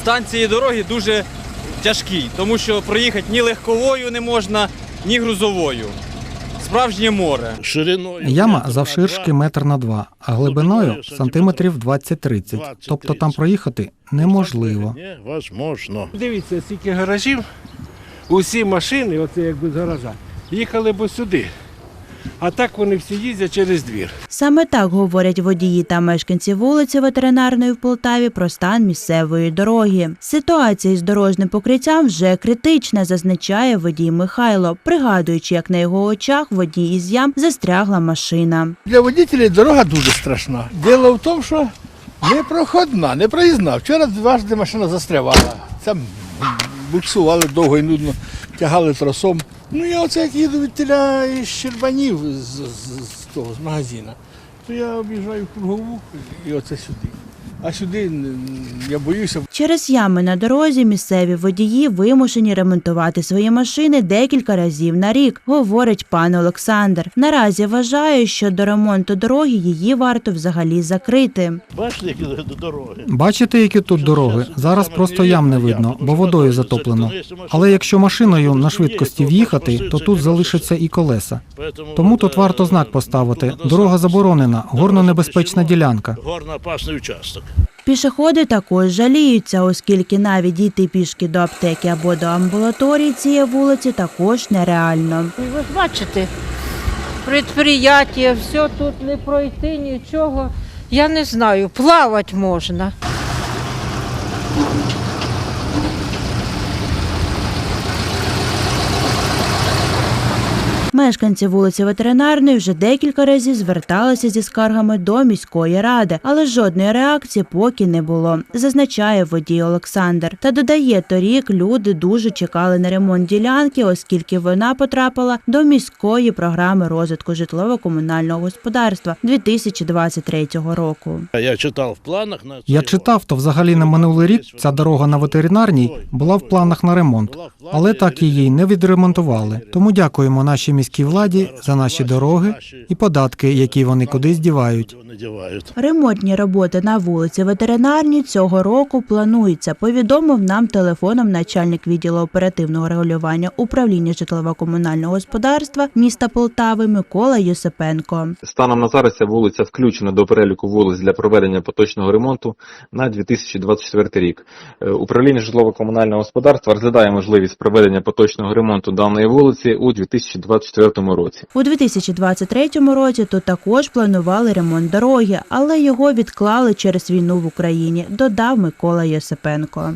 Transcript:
стан цієї дороги дуже тяжкий, тому що проїхати ні легковою не можна, ні грузовою. Справжнє море. Шириною Яма завширшки метр на два, а глибиною сантиметрів 20-30. Тобто там проїхати неможливо. Дивіться, скільки гаражів, усі машини, оце якби з гаража, їхали б сюди. А так вони всі їздять через двір. Саме так говорять водії та мешканці вулиці ветеринарної в Полтаві про стан місцевої дороги. Ситуація із дорожнім покриттям вже критична, зазначає водій Михайло, пригадуючи, як на його очах в одній із ям застрягла машина. Для водителів дорога дуже страшна. Діло в тому, що не проходна, не проїзна. Вчора дважди машина застрявала. Там буксували довго і нудно, тягали тросом. Ну я оце як їду від теля Щербанів з, з, з того, з магазина, то я об'їжджаю кругову і оце сюди. А сюди я боюся, Через ями на дорозі місцеві водії вимушені ремонтувати свої машини декілька разів на рік, говорить пан Олександр. Наразі вважає, що до ремонту дороги її варто взагалі закрити. Бачите, які до дороги? Бачите, які тут дороги? Зараз просто ям не видно, бо водою затоплено. Але якщо машиною на швидкості в'їхати, то тут залишаться і колеса. Тому тут варто знак поставити. Дорога заборонена, горно-небезпечна ділянка. Горно опасний участок. Пішоходи також жаліються, оскільки навіть дійти пішки до аптеки або до амбулаторії цієї вулиці також нереально. Ви бачите, предприяття, все тут не пройти, нічого. Я не знаю, плавати можна. Мешканці вулиці ветеринарної вже декілька разів зверталися зі скаргами до міської ради, але жодної реакції поки не було, зазначає водій Олександр. Та додає, торік люди дуже чекали на ремонт ділянки, оскільки вона потрапила до міської програми розвитку житлово-комунального господарства 2023 року. Я читав в планах на Я читав, то взагалі на минулий рік ця дорога на ветеринарній була в планах на ремонт, але так її не відремонтували. Тому дякуємо нашій міській владі за наші дороги і податки, які вони кудись дівають. Ремонтні роботи на вулиці ветеринарній цього року плануються. Повідомив нам телефоном начальник відділу оперативного регулювання управління житлово-комунального господарства міста Полтави Микола Юсипенко. Станом на зараз ця вулиця включена до переліку вулиць для проведення поточного ремонту на 2024 рік. Е, Управління житлово-комунального господарства розглядає можливість проведення поточного ремонту даної вулиці у 2024 році. У 2023 році тут також планували ремонт дороги, але його відклали через війну в Україні. Додав Микола Йосипенко.